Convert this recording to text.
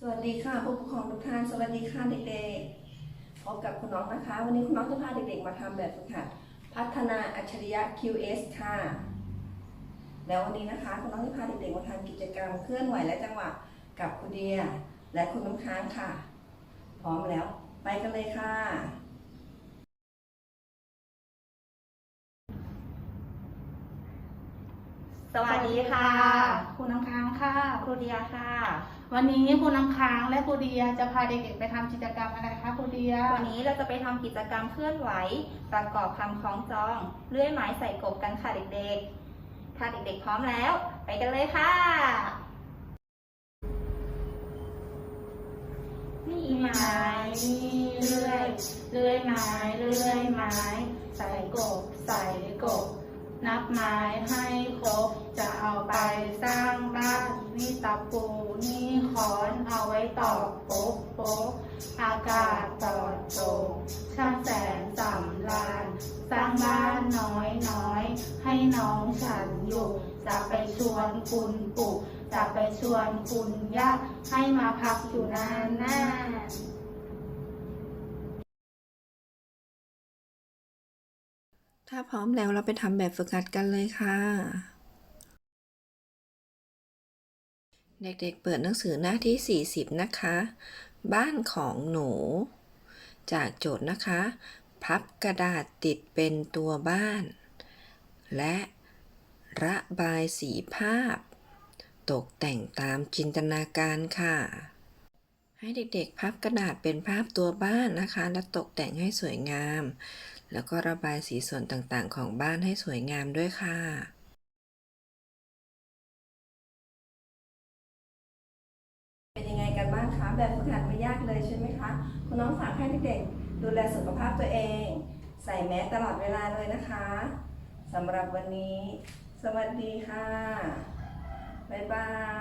สวัสดีค่ะผู้ปกครองทุกท่านสวัสดีค่ะเด็กๆพบกับคุณน้องนะคะ วันนี้คุณน้องจะพาเด็กๆมาทำแบบฝึกหัดพัฒนาอัจฉริยะ QS ค่ะ แล้ววันนี้นะคะคุณน้องจะพาเด็กๆมาทำกิจกรรมเคลื่อนไหวและจังหวะกับคุณเดียและคุณน้ำค้างค่ะ พร้อมแล้ว ไปกันเลยค่ะ สวัสดีค่ะ ครูน้ำค้างค่ะ ครูเดียค่ะ วันนี้ครูน้ำค้างและครูเดียจะพาเด็กๆไปทำกิจกรรมอะไรคะครูเดีย วันนี้เราจะไปทำกิจกรรมเคลื่อนไหว ประกอบคำคล้องจองเลื่อยไม้ใส่กบกันค่ะเด็กๆ ถ้าเด็กๆพร้อมแล้ว ไปกันเลยค่ะมีไม้มีเลื่อยเลื่อยไม้เลื่อยไม้ ใส่กบใส่กบ นับไม้ให้ค ตะปูนี่ขอนเอาไว้ตอกโป๊กโป๊กอากาศปลอดโปร่งช่างแสนสำราญสร้างบ้านน้อยน้อย ให้น้องฉันอยู่ จะไปชวนคุณปู่จะไปชวนคุณย่าให้มาพักอยู่นานหน้าถ้าพร้อมแล้วเราไปทำแบบฝึกหัดกันเลยค่ะ เด็กๆเปิดหนังสือหน้าที่ 40 นะคะ บ้านของหนู จากโจทย์นะคะ พับกระดาษติดเป็นตัวบ้าน และระบายสีภาพ ตกแต่งตามจินตนาการค่ะ ให้เด็กๆ พับกระดาษเป็นภาพตัวบ้านนะคะ และตกแต่งให้สวยงาม แล้วก็ระบายสีส่วนต่างๆ ของบ้านให้สวยงามด้วยค่ะ กันบ้างคะ แบบฝึกหัดไม่ยากเลยใช่ไหมคะ คุณน้องฝากให้เด็กๆดูแลสุขภาพตัวเอง ใส่แมสตลอดเวลาเลยนะคะสำหรับวันนี้ สวัสดีค่ะ บ๊ายบาย